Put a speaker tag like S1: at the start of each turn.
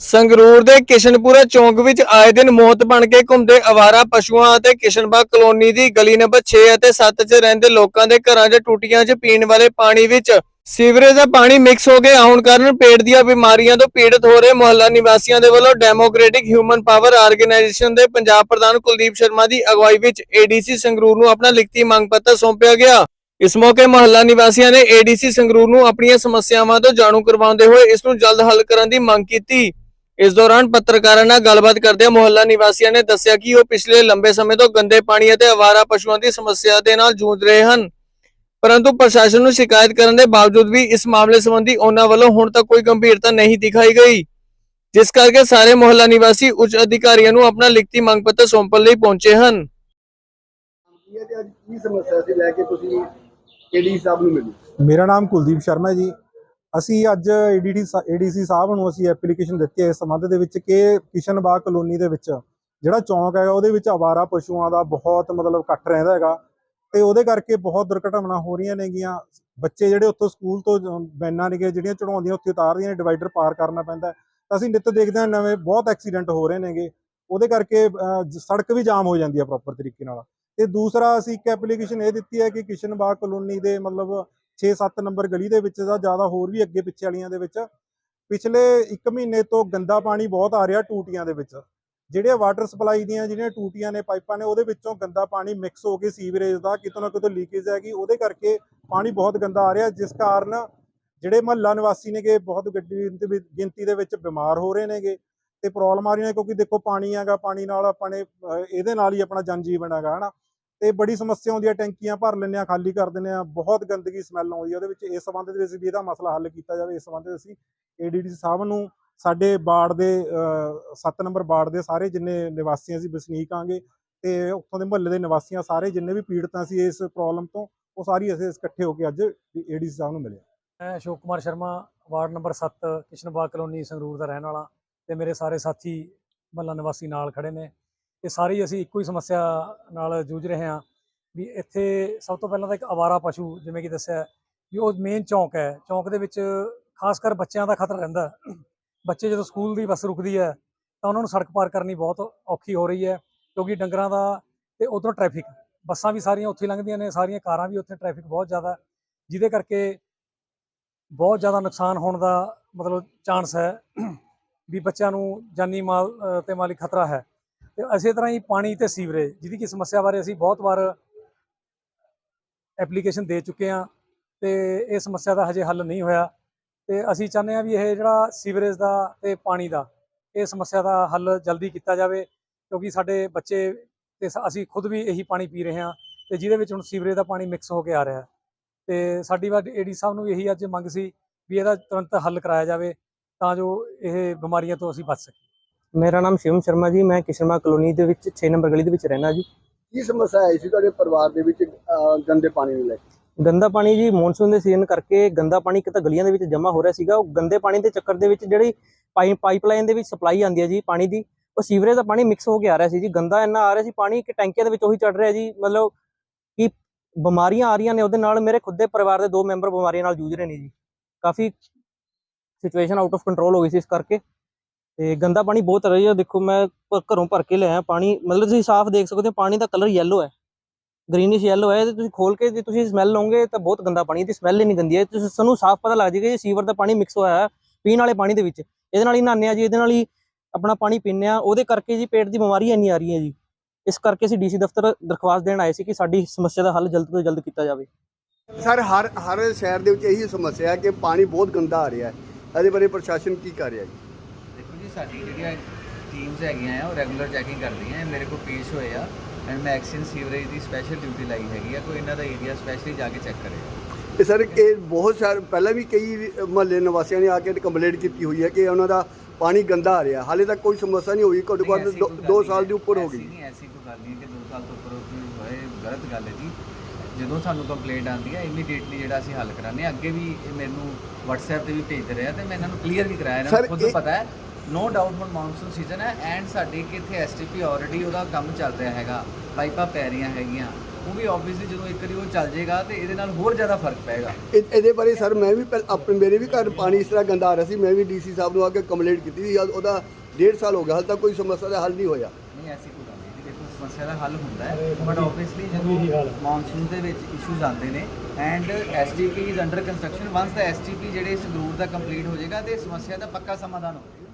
S1: ਸੰਗਰੂਰ ਦੇ ਕਿਸ਼ਨਪੁਰਾ ਚੌਂਕ ਵਿੱਚ ਆਏ ਦਿਨ ਮੌਤ ਬਣ ਕੇ ਘੁੰਮਦੇ ਅਵਾਰਾ ਪਸ਼ੂਆਂ ਅਤੇ ਕਿਸ਼ਨਬਾਗ ਕਲੋਨੀ ਦੀ ਗਲੀ ਨੰਬਰ 6 ਅਤੇ 7 'ਚ ਰਹਿੰਦੇ ਲੋਕਾਂ ਦੇ ਘਰਾਂ 'ਚ ਟੂਟੀਆਂ 'ਚ ਪੀਣ ਵਾਲੇ ਪਾਣੀ ਵਿੱਚ ਸੀਵਰੇਜ ਦਾ ਪਾਣੀ ਮਿਕਸ ਹੋ ਕੇ ਆਉਣ ਕਾਰਨ ਪੇਟ ਦੀਆਂ ਬਿਮਾਰੀਆਂ ਤੋਂ ਪੀੜਤ ਹੋ ਰਹੇ ਮੁਹੱਲਾ ਨਿਵਾਸੀਆਂ ਦੇ ਵੱਲੋਂ ਡੈਮੋਕ੍ਰੈਟਿਕ ਹਿਊਮਨ ਪਾਵਰ ਆਰਗੇਨਾਈਜੇਸ਼ਨ ਦੇ ਪੰਜਾਬ ਪ੍ਰਧਾਨ ਕੁਲਦੀਪ ਸ਼ਰਮਾ ਦੀ ਅਗਵਾਈ ਵਿੱਚ ਏਡੀਸੀ ਸੰਗਰੂਰ ਨੂੰ ਆਪਣਾ ਲਿਖਤੀ ਮੰਗ ਪੱਤਰ ਸੌਂਪਿਆ ਗਿਆ। ਇਸ ਮੌਕੇ ਮੁਹੱਲਾ ਨਿਵਾਸੀਆਂ ਨੇ ਏਡੀਸੀ ਸੰਗਰੂਰ ਨੂੰ ਆਪਣੀਆਂ ਸਮੱਸਿਆਵਾਂ ਤੋਂ ਜਾਣੂ ਕਰਵਾਉਂਦੇ ਹੋਏ ਇਸ ਨੂੰ ਜਲਦ ਹੱਲ ਕਰਨ ਦੀ ਮੰਗ ਕੀਤੀ। ਇਸ ਦੌਰਾਨ ਪੱਤਰਕਾਰਾਂ ਨਾਲ ਗੱਲਬਾਤ ਕਰਦਿਆਂ ਮੁਹੱਲਾ ਨਿਵਾਸੀਆਂ ਨੇ ਦੱਸਿਆ ਕਿ ਉਹ ਪਿਛਲੇ ਲੰਬੇ ਸਮੇਂ ਤੋਂ ਗੰਦੇ ਪਾਣੀ ਅਤੇ ਅਵਾਰਾ ਪਸ਼ੂਆਂ ਦੀ ਸਮੱਸਿਆ ਦੇ ਨਾਲ ਜੂਝ ਰਹੇ ਹਨ। ਪਰੰਤੂ ਪ੍ਰਸ਼ਾਸਨ ਨੂੰ ਸ਼ਿਕਾਇਤ ਕਰਨ ਦੇ ਬਾਵਜੂਦ ਵੀ ਇਸ ਮਾਮਲੇ ਸੰਬੰਧੀ ਉਹਨਾਂ ਵੱਲੋਂ ਹੁਣ ਤੱਕ ਕੋਈ ਗੰਭੀਰਤਾ ਨਹੀਂ ਦਿਖਾਈ ਗਈ। ਜਿਸ ਕਰਕੇ ਸਾਰੇ ਮੁਹੱਲਾ ਨਿਵਾਸੀ ਉੱਚ ਅਧਿਕਾਰੀਆਂ ਨੂੰ ਆਪਣਾ ਲਿਖਤੀ ਮੰਗ ਪੱਤਰ ਸੌਂਪਣ ਲਈ ਪਹੁੰਚੇ ਹਨ।
S2: ਕੀ ਹੈ ਤੇ ਅੱਜ ਕੀ ਸਮੱਸਿਆ ਸੀ ਲੈ ਕੇ ਤੁਸੀਂ ਏਡੀ ਸਾਹਿਬ ਨੂੰ ਮਿਲੇ?
S3: ਮੇਰਾ ਨਾਮ ਕੁਲਦੀਪ ਸ਼ਰਮਾ ਜੀ। ਅਸੀਂ ਅੱਜ ਏਡੀਟੀ ਏਡੀਸੀ ਸਾਹਿਬ ਨੂੰ ਅਸੀਂ ਐਪਲੀਕੇਸ਼ਨ ਦਿੱਤੀ ਹੈ ਇਸ ਸੰਬੰਧ ਦੇ ਵਿੱਚ ਕਿ ਕਿਸ਼ਨਬਾਗ ਕਲੋਨੀ ਦੇ ਵਿੱਚ ਜਿਹੜਾ ਚੌਂਕ ਹੈਗਾ ਉਹਦੇ ਵਿੱਚ ਆਵਾਰਾ ਪਸ਼ੂਆਂ ਦਾ ਬਹੁਤ ਮਤਲਬ ਇਕੱਠ ਰਹਿੰਦਾ ਹੈਗਾ ਤੇ ਉਹਦੇ ਕਰਕੇ ਬਹੁਤ ਦੁਰਘਟਨਾਵਾਂ ਹੋ ਰਹੀਆਂ ਨੇਗੀਆਂ। ਬੱਚੇ ਜਿਹੜੇ ਉੱਥੋਂ ਸਕੂਲ ਤੋਂ ਬੈਨਾਂ ਵੈਨਾਂ ਨੇ ਜਿਹੜੀਆਂ ਚੜਾਉਂਦੀਆਂ ਉੱਥੇ ਉਤਾਰਦੀਆਂ ਨੇ ਡਿਵਾਈਡਰ ਪਾਰ ਕਰਨਾ ਪੈਂਦਾ ਅਸੀਂ ਨਿੱਤ ਦੇਖਦੇ ਹਾਂ ਨਵੇਂ ਬਹੁਤ ਐਕਸੀਡੈਂਟ ਹੋ ਰਹੇ ਨੇਗੇ। ਉਹਦੇ ਕਰਕੇ ਅਹ, ਸੜਕ ਵੀ ਜਾਮ ਹੋ ਜਾਂਦੀ ਹੈ ਪ੍ਰੋਪਰ ਤਰੀਕੇ ਨਾਲ। ਤੇ ਦੂਸਰਾ ਅਸੀਂ ਇੱਕ ਐਪਲੀਕੇਸ਼ਨ ਇਹ ਦਿੱਤੀ ਹੈ ਕਿ ਕਿਸ਼ਨਬਾਗ ਕਲੋਨੀ ਦੇ ਮਤਲਬ 6-7 ਨੰਬਰ ਗਲੀ ਦੇ ਵਿੱਚ ਦਾ, ਜ਼ਿਆਦਾ ਹੋਰ ਵੀ ਅੱਗੇ ਪਿੱਛੇ ਵਾਲੀਆਂ ਦੇ ਵਿੱਚ। ਪਿਛਲੇ 1 ਮਹੀਨੇ ਤੋਂ ਗੰਦਾ ਪਾਣੀ ਬਹੁਤ ਆ ਰਿਹਾ ਟੂਟੀਆਂ ਦੇ ਵਿੱਚ। ਜਿਹੜੇ ਵਾਟਰ ਸਪਲਾਈ ਦੀਆਂ ਜਿਹੜੀਆਂ ਟੂਟੀਆਂ ਨੇ, ਪਾਈਪਾਂ ਨੇ, ਉਹਦੇ ਵਿੱਚੋਂ ਗੰਦਾ ਪਾਣੀ ਮਿਕਸ ਹੋ ਕੇ ਸੀਵਰੇਜ ਦਾ, ਕਿਤੋਂ ਨਾ ਕਿਤੋਂ ਲੀਕੇਜ ਹੈਗੀ, ਉਹਦੇ ਕਰਕੇ ਪਾਣੀ ਬਹੁਤ ਗੰਦਾ ਆ ਰਿਹਾ, ਜਿਸ ਕਾਰਨ ਜਿਹੜੇ ਮਹੱਲਾ ਨਿਵਾਸੀ ਨੇਗੇ, ਬਹੁਤ ਗੱਡੀ ਗਿਣਤੀ ਦੇ ਵਿੱਚ ਬਿਮਾਰ ਹੋ ਰਹੇ ਨੇਗੇ। ਤੇ ਪ੍ਰੋਬਲਮ ਆ ਰਹੀਆਂ ਨੇ, ਕਿਉਂਕਿ ਦੇਖੋ ਪਾਣੀ ਹੈਗਾ, ਪਾਣੀ ਨਾਲ ਆਪਾਂ ਨੇ ਇਹਦੇ ਨਾਲ ਹੀ ਆਪਣਾ ਜਨ ਜੀਵਨ ਹੈਗਾ, ਹਨਾ। ਤੇ ਬੜੀ ਸਮੱਸਿਆ ਆਉਂਦੀ ਹੈ ਟੈਂਕੀਆਂ ਭਰ ਲੈਂਦੇ ਆ, ਖਾਲੀ ਕਰ ਦਿੰਦੇ ਆ, ਬਹੁਤ ਗੰਦਗੀ ਸਮੈਲ ਆਉਂਦੀ ਹੈ ਉਹਦੇ ਵਿੱਚ। ਇਸ ਸੰਬੰਧ ਦੇ ਵਿੱਚ ਵੀ ਇਹਦਾ ਮਸਲਾ ਹੱਲ ਕੀਤਾ ਜਾਵੇ। ਇਸ ਸੰਬੰਧ ਵਿੱਚ ਅਸੀਂ ਏਡੀਡੀ ਸਾਹਿਬ ਨੂੰ, ਸਾਡੇ ਬਾੜ ਦੇ 7 ਨੰਬਰ ਬਾੜ ਦੇ ਸਾਰੇ ਜਿੰਨੇ ਨਿਵਾਸੀ ਅਸੀਂ ਵਸਨੀਕ ਆਂਗੇ ਤੇ ਉੱਥੋਂ ਦੇ ਮਹੱਲੇ ਦੇ ਨਿਵਾਸੀਆਂ ਸਾਰੇ ਜਿੰਨੇ ਵੀ ਪੀੜਤਾਂ ਸੀ ਇਸ ਪ੍ਰੋਬਲਮ ਤੋਂ, ਉਹ ਸਾਰੀ ਅਸੀਂ ਇਕੱਠੇ ਹੋ ਕੇ ਅੱਜ ਏਡੀਸੀ ਸਾਹਿਬ ਨੂੰ ਮਿਲੇ
S4: ਮੈਂ Ashok Kumar Sharma, ward number 7 Kishanbagh colony Sangrur ਦਾ ਰਹਿਣ ਵਾਲਾ ਤੇ ਮੇਰੇ ਸਾਰੇ ਸਾਥੀ ਮਹੱਲਾ ਨਿਵਾਸੀ ਨਾਲ ਖੜੇ ਨੇ। ਤੇ ਸਾਰੀ ਅਸੀਂ ਇੱਕੋ ਹੀ ਸਮੱਸਿਆ ਨਾਲ ਜੂਝ ਰਹੇ ਹਾਂ ਵੀ ਇੱਥੇ ਸਭ ਤੋਂ ਪਹਿਲਾਂ ਤਾਂ ਇੱਕ ਆਵਾਰਾ ਪਸ਼ੂ ਜਿਵੇਂ ਕਿ ਦੱਸਿਆ ਵੀ ਉਹ ਮੇਨ ਚੌਂਕ ਹੈ। ਚੌਂਕ ਦੇ ਵਿੱਚ ਖਾਸ ਕਰ ਬੱਚਿਆਂ ਦਾ ਖਤਰਾ ਰਹਿੰਦਾ। ਬੱਚੇ ਜਦੋਂ ਸਕੂਲ ਦੀ ਬੱਸ ਰੁਕਦੀ ਹੈ ਤਾਂ ਉਹਨਾਂ ਨੂੰ ਸੜਕ ਪਾਰ ਕਰਨੀ ਬਹੁਤ ਔਖੀ ਹੋ ਰਹੀ ਹੈ ਕਿਉਂਕਿ ਡੰਗਰਾਂ ਦਾ ਤੇ ਉਧਰੋਂ ਟ੍ਰੈਫਿਕ ਬੱਸਾਂ ਵੀ ਸਾਰੀਆਂ ਉੱਥੇ ਲੰਘਦੀਆਂ ਨੇ ਸਾਰੀਆਂ ਕਾਰਾਂ ਵੀ ਉੱਥੇ ਟ੍ਰੈਫਿਕ ਬਹੁਤ ਜ਼ਿਆਦਾ ਜਿਹਦੇ ਕਰਕੇ ਬਹੁਤ ਜ਼ਿਆਦਾ ਨੁਕਸਾਨ ਹੋਣ ਦਾ ਮਤਲਬ ਚਾਂਸ ਹੈ ਵੀ ਬੱਚਿਆਂ ਨੂੰ ਜਾਨੀ ਮਾਲ ਅ, ਤੇ ਮਾਲੀ ਖਤਰਾ ਹੈ। ਤੇ ਇਸੇ ਤਰ੍ਹਾਂ ਹੀ ਪਾਣੀ ਤੇ ਸੀਵਰੇਜ, ਜਿਹਦੀ ਕਿ ਸਮੱਸਿਆ ਬਾਰੇ ਅਸੀਂ ਬਹੁਤ ਵਾਰ ਐਪਲੀਕੇਸ਼ਨ ਦੇ ਚੁੱਕੇ ਹਾਂ ਤੇ ਇਹ ਸਮੱਸਿਆ ਦਾ ਹਜੇ ਹੱਲ ਨਹੀਂ ਹੋਇਆ। ਤੇ ਅਸੀਂ ਚਾਹੁੰਦੇ ਹਾਂ ਵੀ ਇਹ ਜਿਹੜਾ ਸੀਵਰੇਜ ਦਾ ਤੇ ਪਾਣੀ ਦਾ, ਇਹ ਸਮੱਸਿਆ ਦਾ ਹੱਲ ਜਲਦੀ ਕੀਤਾ ਜਾਵੇ, ਕਿਉਂਕਿ ਸਾਡੇ ਬੱਚੇ ਤੇ ਸ- ਅਸੀਂ ਖੁਦ ਵੀ ਇਹੀ ਪਾਣੀ ਪੀ ਰਹੇ ਹਾਂ ਤੇ ਜਿਹਦੇ ਵਿੱਚ ਹੁਣ ਸੀਵਰੇਜ ਦਾ ਪਾਣੀ ਮਿਕਸ ਹੋ ਕੇ ਆ ਰਿਹਾ ਹੈ। ਤੇ ਸਾਡੀ ਵਾਰ ਏਡੀ ਸਾਹਿਬ ਨੂੰ ਇਹੀ ਅੱਜ ਮੰਗ ਸੀ ਵੀ ਇਹਦਾ ਤੁਰੰਤ ਹੱਲ ਕਰਾਇਆ ਜਾਵੇ ਤਾਂ ਜੋ ਇਹ ਬਿਮਾਰੀਆਂ ਤੋਂ ਅਸੀਂ ਬਚ ਸਕੀਏ।
S5: ਮੇਰਾ ਨਾਮ ਸ਼ਿਵਮ ਸ਼ਰਮਾ ਜੀ ਮੈਂ ਕਿਸ਼ਨਮਾ ਕਲੋਨੀ ਦੇ ਵਿੱਚ 6 ਨੰਬਰ ਗਲੀ ਦੇ ਵਿੱਚ ਰਹਿਣਾ ਜੀ।
S2: ਕੀ ਸਮੱਸਿਆ ਆਈ ਸੀ ਤੁਹਾਡੇ ਪਰਿਵਾਰ ਦੇ ਵਿੱਚ ਅਹ, ਗੰਦੇ ਪਾਣੀ ਨੂੰ ਲੈ ਕੇ?
S5: ਗੰਦਾ ਪਾਣੀ ਜੀ ਮੌਨਸੂਨ ਦੇ ਸੀਜ਼ਨ ਕਰਕੇ ਗੰਦਾ ਪਾਣੀ ਕਿਤੇ ਗਲੀਆਂ ਦੇ ਵਿੱਚ ਜਮ੍ਹਾਂ ਹੋ ਰਿਹਾ ਸੀਗਾ। ਉਹ ਗੰਦੇ ਪਾਣੀ ਦੇ ਚੱਕਰ ਦੇ ਵਿੱਚ ਜਿਹੜੀ ਪਾਈਪ ਪਾਈਪਲਾਈਨ ਦੇ ਵਿੱਚ ਸਪਲਾਈ ਆਉਂਦੀ ਹੈ ਜੀ ਪਾਣੀ ਦੀ ਉਹ ਸੀਵਰੇਜ ਦਾ ਪਾਣੀ ਮਿਕਸ ਹੋ ਕੇ ਆ ਰਿਹਾ ਸੀ ਜੀ। ਗੰਦਾ ਇੰਨਾ ਆ ਰਿਹਾ ਸੀ ਪਾਣੀ ਕਿ ਟੈਂਕੀਆਂ ਦੇ ਵਿੱਚ ਉਹੀ ਚੜ ਰਿਹਾ ਜੀ। ਮਤਲਬ ਕਿ ਬਿਮਾਰੀਆਂ ਆ ਰਹੀਆਂ ਨੇ ਉਹਦੇ ਨਾਲ ਮੇਰੇ ਖੁਦ ਦੇ ਪਰਿਵਾਰ ਦੇ ਦੋ ਮੈਂਬਰ ਬਿਮਾਰੀਆਂ ਨਾਲ ਜੂਝ ਰਹੇ ਨੇ ਜੀ। ਕਾਫੀ ਸਿਚੁਏਸ਼ਨ ਆਊਟ ਆਫ ਕੰਟਰੋਲ ਹੋ ਗਈ ਸੀ ਇਸ ਕਰਕੇ। ਤੇ ਗੰਦਾ ਪਾਣੀ ਬਹੁਤ ਰਹੀ। ਦੇਖੋ ਮੈਂ ਘਰੋਂ ਭਰ ਕੇ ਲਿਆਇਆ ਪਾਣੀ। ਮਤਲਬ ਤੁਸੀਂ ਸਾਫ਼ ਦੇਖ ਸਕਦੇ ਹੋ ਪਾਣੀ ਦਾ ਕਲਰ ਯੈਲੋ ਹੈ। ਗ੍ਰੀਨਿਸ਼ ਯੈਲੋ ਹੈ। ਤੇ ਤੁਸੀਂ ਖੋਲ ਕੇ ਜੇ ਤੁਸੀਂ ਸਮੈਲ ਲਓਗੇ ਤਾਂ ਬਹੁਤ ਗੰਦਾ ਪਾਣੀ ਹੈ, ਇਹਦੀ ਸਮੈਲ ਹੀ ਨਹੀਂ ਗੰਦੀ ਹੈ। ਤੁਸੀਂ ਸਾਨੂੰ ਸਾਫ਼ ਪਤਾ ਲੱਗ ਜਾਏਗਾ ਇਹ ਸੀਵਰ ਦਾ ਪਾਣੀ ਮਿਕਸ ਹੋਇਆ ਹੈ ਪੀਣ ਵਾਲੇ ਪਾਣੀ ਦੇ ਵਿੱਚ। ਇਹਦੇ ਨਾਲ ਹੀ ਨਹਾਉਂਦੇ ਆ ਜੀ ਇਹਦੇ ਨਾਲ ਹੀ ਆਪਣਾ ਪਾਣੀ ਪੀਂਦੇ ਆ ਉਹਦੇ ਕਰਕੇ ਜੀ ਪੇਟ ਦੀ ਬਿਮਾਰੀ ਇੰਨੀ ਆ ਰਹੀ ਹੈ ਜੀ। ਇਸ ਕਰਕੇ ਅਸੀਂ ਡੀਸੀ ਦਫ਼ਤਰ ਦਰਖਾਸਤ ਦੇਣ ਆਏ ਸੀ ਕਿ ਸਾਡੀ ਸਮੱਸਿਆ ਦਾ ਹੱਲ ਜਲਦ ਤੋਂ ਜਲਦ ਕੀਤਾ ਜਾਵੇ।
S2: ਸਰ ਹਰ ਹਰ ਸ਼ਹਿਰ ਦੇ ਵਿੱਚ ਇਹੀ ਸਮੱਸਿਆ ਹੈ ਕਿ ਪਾਣੀ ਬਹੁਤ ਗੰਦਾ ਆ ਰਿਹਾ ਹੈ। ਇਹਦੇ ਬਾਰੇ ਪ੍ਰਸ਼ਾਸਨ ਕੀ ਕਰ ਰਿਹਾ ਜੀ
S6: ਜੀ ਸਾਡੀ ਜਿਹੜੀਆਂ ਟੀਮਸ ਹੈਗੀਆਂ ਆ ਉਹ ਰੈਗੂਲਰ ਚੈਕਿੰਗ ਕਰਦੀਆਂ। ਆ ਮੇਰੇ ਕੋਲ ਪੇਸ਼ ਹੋਏ ਆ। ਐਂਡ ਮੈਂ ਐਕਸ਼ਨ ਸੀਵਰੇਜ ਦੀ ਸਪੈਸ਼ਲ ਡਿਊਟੀ ਲਾਈ ਹੈਗੀ ਆ। ਕੋਈ ਇਹਨਾਂ ਦਾ ਏਰੀਆ ਸਪੈਸ਼ਲੀ ਜਾ ਕੇ ਚੈੱਕ ਕਰੇਗਾ
S2: ਤੇ ਸਰ ਇਹ ਬਹੁਤ ਸਾਰੇ ਪਹਿਲਾਂ ਵੀ ਕਈ ਮਹੱਲੇ ਨਿਵਾਸੀਆਂ ਨੇ ਆ ਕੇ ਕੰਪਲੇਂਟ ਕੀਤੀ ਹੋਈ ਹੈ ਕਿ ਉਹਨਾਂ ਦਾ ਪਾਣੀ ਗੰਦਾ ਆ ਰਿਹਾ। ਹਾਲੇ ਤੱਕ ਕੋਈ ਸਮੱਸਿਆ ਨਹੀਂ ਹੋਈ ਘੱਟੋ ਘੱਟ
S6: ਐਸੀ
S2: ਦੋ-
S6: ਕੋਈ ਗੱਲ
S2: ਦੋ
S6: ਨਹੀਂ
S2: ਸਾਲ
S6: ਹੈ।
S2: ਦੇ ਉੱਪਰ ਹੋ ਗਈ।
S6: ਨਹੀਂ ਐਸੀ ਕੋਈ ਗੱਲ ਨਹੀਂ ਕਿ 2 ਸਾਲ ਤੋਂ ਉੱਪਰ ਹੋਏ ਗਲਤ ਗੱਲ ਹੈ ਜੀ। ਜਦੋਂ ਸਾਨੂੰ ਕੰਪਲੇਂਟ ਆਉਂਦੀ ਹੈ ਇਮੀਡੀਏਟਲੀ ਜਿਹੜਾ ਅਸੀਂ ਹੱਲ ਕਰਾਉਂਦੇ ਹਾਂ। ਅੱਗੇ ਵੀ ਇਹ ਮੈਨੂੰ WhatsApp ਤੇ ਵੀ ਭੇਜਦੇ ਰਹੇ ਤੇ ਮੈਂ ਇਹਨਾਂ ਨੂੰ ਕਲੀਅਰ ਵੀ ਕਰਾਇਆ। ਇਹਨਾਂ ਨੂੰ ਖੁਦ
S2: ਇਹ-
S6: ਪਤਾ ਹੈ ਨੋ ਡਾਊਟ ਹੁਣ ਮੌਨਸੂਨ ਸੀਜ਼ਨ ਹੈ ਐਂਡ ਸਾਡੇ ਕਿ ਇੱਥੇ ਐਸਟੀਪੀ ਆਲਰੇਡੀ ਉਹਦਾ ਕੰਮ ਚੱਲ ਰਿਹਾ ਹੈਗਾ ਪਾਈਪਾਂ ਪੈ ਰਹੀਆਂ ਹੈਗੀਆਂ ਉਹ ਵੀ ਆਬਵੀਅਸਲੀ ਜਦੋਂ ਇੱਕ ਵਾਰੀ ਉਹ ਚੱਲ ਜਾਏਗਾ ਤੇ ਇਹਦੇ ਨਾਲ ਹੋਰ ਜ਼ਿਆਦਾ ਫ਼ਰਕ ਪਏਗਾ।
S2: ਇਹ- ਇਹਦੇ ਬਾਰੇ ਸਰ ਮੈਂ ਵੀ ਪਹਿਲ- ਆਪਣੇ ਮੇਰੇ ਵੀ ਘਰ ਪਾਣੀ ਇਸ ਤਰ੍ਹਾਂ ਗੰਦਾ ਆ ਰਿਹਾ ਸੀ ਮੈਂ ਵੀ ਡੀਸੀ ਸਾਹਿਬ ਨੂੰ ਆ ਕੇ ਕੰਪਲੇਂਟ ਕੀਤੀ ਸੀ ਉਹਦਾ ਡੇਢ ਸਾਲ ਹੋ ਗਿਆ ਹਾਲੇ ਤੱਕ ਕੋਈ ਸਮੱਸਿਆ ਦਾ ਹੱਲ ਨਹੀਂ ਹੋਇਆ।
S6: ਨਹੀਂ ਐਸੀ ਕੋਈ ਗੱਲ ਨਹੀਂ ਜੀ, ਦੇਖੋ ਸਮੱਸਿਆ ਦਾ ਹੱਲ ਹੁੰਦਾ ਹੈ ਬਟ ਆਬਵੀਅਸਲੀ ਜਦੋਂ ਮੌਨਸੂਨ ਦੇ ਵਿੱਚ ਇਸ਼ੂਜ਼ ਆਉਂਦੇ ਨੇ and STP is under construction once ਦਾ ਐਸਟੀਪੀ ਜਿਹੜੇ ਸੰਗਰੂਰ ਦਾ ਕੰਪਲੀਟ ਹੋ ਜਾਏਗਾ ਤੇ ਸਮੱਸਿਆ ਦਾ ਪੱਕਾ ਸਮਾਧਾਨ ਹੋ ਜਾਏਗਾ।